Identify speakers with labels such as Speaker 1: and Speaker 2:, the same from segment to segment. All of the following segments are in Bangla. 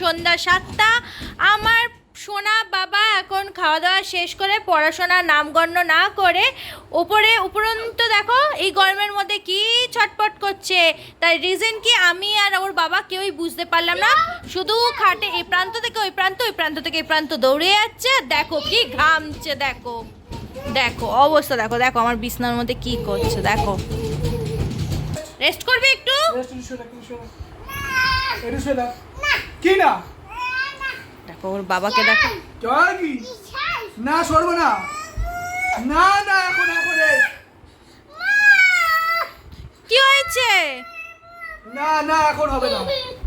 Speaker 1: সন্ধ্যা সাতটা। আমার সোনা বাবা এখন খাওয়া দাওয়া শেষ করে পড়াশোনা নামগণ্য না করে ওপরে উপরন্ত দেখো, এই গরমের মধ্যে কি ছটপট করছে। তাই রিজন কি আমি আর ওর বাবা কেউই বুঝতে পারলাম না। শুধু খাটে এই প্রান্ত থেকে ওই প্রান্ত ওই প্রান্ত থেকে এই প্রান্ত দৌড়ে যাচ্ছে। দেখো কি ঘামছে, দেখো দেখো, অবস্থা দেখো দেখো আমার বিছনার মধ্যে কি করছে, দেখো। রেস্ট করবে একটু?
Speaker 2: কি না?
Speaker 1: দেখো ওর বাবাকে দেখো।
Speaker 2: কি না সরবো না। না না এখন এখন
Speaker 1: কি হয়েছে?
Speaker 2: না না এখন হবে না।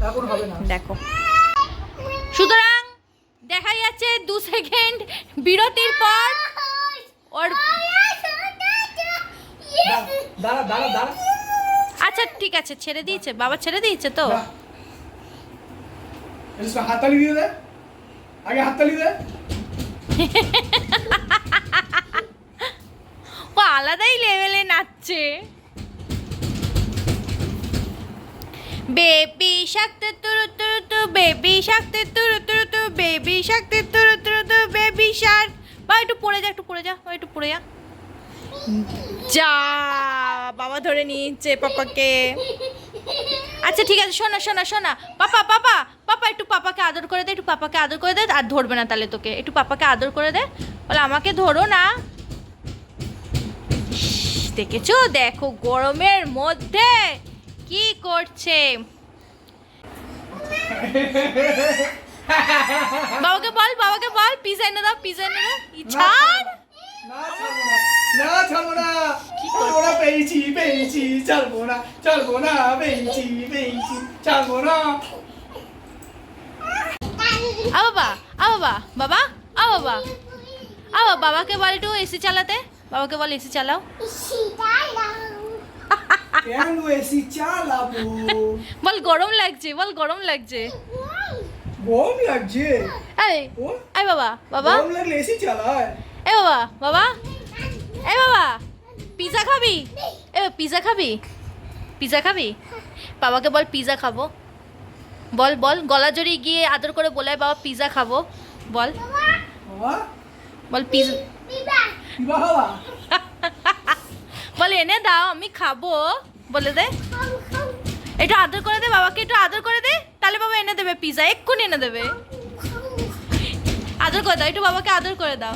Speaker 2: এখন হবে না।
Speaker 1: দেখো। সুতরাং দেখা যাচ্ছে দু সেকেন্ড বিরতির পর ওর
Speaker 2: দাঁড়া দাঁড়া দাঁড়া।
Speaker 1: আচ্ছা ঠিক আছে ছেড়ে দিয়েছে। বাবা ছেড়ে দিয়েছে তো?
Speaker 2: দা। হাততালি দিয়ে দে। আগে হাততালি দে।
Speaker 1: ও আলাদাই লেভেলে নাচছে। বেবি শাকতে তুরু তুরু তু, বেবি শাকতে তুরু তুরু তু, বেবি শাকতে তুরু তুরু তু, বেবি শার্ক বা একটু পড়ে যা, একটু পড়ে যা বা একটু পড়ে যা। যা, বাবা ধরে নিয়েছে পাপাকে। আচ্ছা ঠিক আছে, শোনো শোনো, শোনা। পাপা পাপা পাপা একটু পাপাকে আদর করে দে একটু পাপাকে আদর করে দে আর ধরবে না তাহলে তোকে। একটু পাপাকে আদর করে দে। বলে আমাকে ধরো না। দেখেছ? দেখো গরমের মধ্যে কি করছে? বাবাকে বল বাবাকে বল পিজা এনে দাও পিজা এনে দাও। ছাড়
Speaker 2: না। ছাড়বো না। না ছাড়বো না। ছাড়বো না পেয়েছি পেয়েছি ছাড়বো না ছাড়বো না পেয়েছি পেয়েছি ছাড়বো না
Speaker 1: আ বাবা আ বাবা বাবা আ বাবা। আ বাবা বাবাকে বল একটু এসি চালাতে। বাবাকে বল এসি চালাও।
Speaker 2: কেন এসি চালাবো?
Speaker 1: বল গরম লাগছে বল গরম লাগছে।
Speaker 2: গরম লাগছে? ও
Speaker 1: এই বাবা বাবা।
Speaker 2: গরম লাগলে এসি চালায়
Speaker 1: এ বাবা বাবা। এ বাবা পিজা খাবি? এ পিজা খাবি? পিজা খাবি? বাবাকে বল পিজা খাব। বল বল গলা জড়িয়ে গিয়ে আদর করে বলে বাবা পিজা খাব। বল। বল পিজা বল, এনে দাও, আমি খাব। বলে দে। একটু আদর করে দে, বাবাকে একটু আদর করে দে। তাহলে বাবা এনে দেবে পিজা এক্ষুনি এনে দেবে। আদর করে দাও, একটু বাবাকে আদর করে দাও।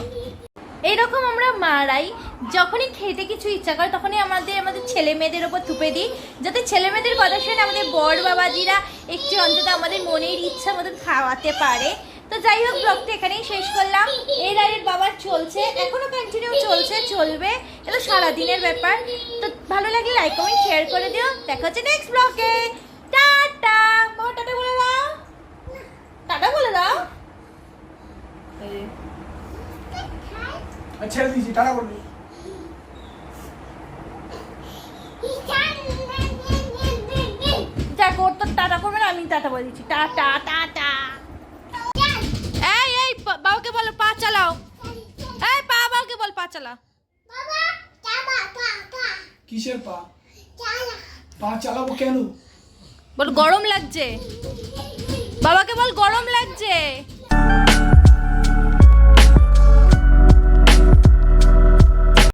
Speaker 1: এইরকম আমরা মারাই, যখনই খেতে কিছু ইচ্ছা করে, তখনই আমাদের আমাদের ছেলে মেয়েদের ওপর থুপে দিই। যাতে ছেলে মেয়েদের কথা শুনে আমাদের বড় বাবাজিরা একটু অন্তত আমাদের মনের ইচ্ছা মতন খাওয়াতে পারে। তো যাই হোক ব্লগটা এখানেই শেষ করলাম। এই রাইডের বাবার চলছে এখনও কন্টিনিউ চলছে চলবে। এটা সারাদিনের ব্যাপার। তো ভালো লাগলে লাইক কমেন্ট শেয়ার করে দিও। দেখা হচ্ছে নেক্সট ব্লগে টাটা! বাবা টাটা বলে দাও। টাটা বলে দাও।
Speaker 2: ছেড়ে দিয়েছি টাটা
Speaker 1: ওর তো টাটা করবে না আমি টাটা বলে দিচ্ছি। টাটা টাটা চালা
Speaker 2: কিসের পা? পা চালাবো কেন?
Speaker 1: বল গরম লাগছে বল গরম লাগছে।